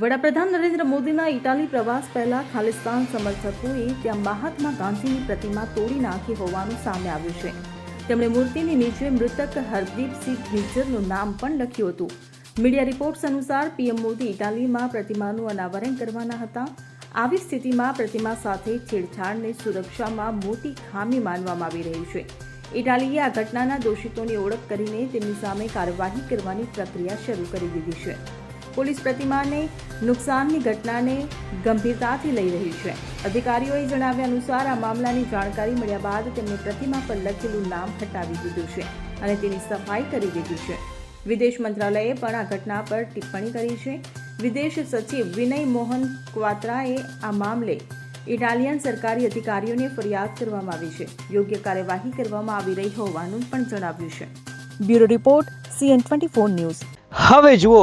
વડાપ્રધાન નરેન્દ્ર મોદીના ઇટાલી પ્રવાસ પહેલા ખાલિસ્તાન સમર્થકોએ ત્યાં મહાત્મા ગાંધીની પ્રતિમા તોડી નાખી હોવાનું સામે આવ્યું છે. તેમણે મૂર્તિની નીચે મૃતક હરદીપસિંહ નિજ્જરનું નામ પણ લખ્યું હતું. મીડિયા રિપોર્ટ્સ અનુસાર પીએમ મોદી ઇટાલીમાં પ્રતિમાનું અનાવરણ કરવાના હતા. આવી સ્થિતિમાં પ્રતિમા સાથે છેડછાડને સુરક્ષામાં મોટી ખામી માનવામાં આવી રહી છે. ઇટાલીએ આ ઘટનાના દોષિતોની ઓળખ કરીને તેમની સામે કાર્યવાહી કરવાની પ્રક્રિયા શરૂ કરી દીધી છે. પોલીસ પ્રતિમાને નુકસાનની ઘટનાને ગંભીરતાથી લઈ રહી છે. અધિકારીઓએ જણાવ્યા અનુસાર આ મામલાની જાણકારી મળ્યા બાદ તેમણે પ્રતિમા પર લખેલું નામ હટાવી દીધું છે અને તેની સફાઈ કરી દીધી છે. વિદેશ મંત્રાલયે પણ આ ઘટના પર ટિપ્પણી કરી છે. વિદેશ સચિવ વિનય મોહન ક્વાત્રાએ આ મામલે ઇટાલિયન સરકારી અધિકારીઓને ફરિયાદ કરવામાં આવી છે. યોગ્ય કાર્યવાહી કરવામાં આવી રહી હોવાનું પણ જણાવ્યું છે. Bureau report CN twenty four news. હવે જુઓ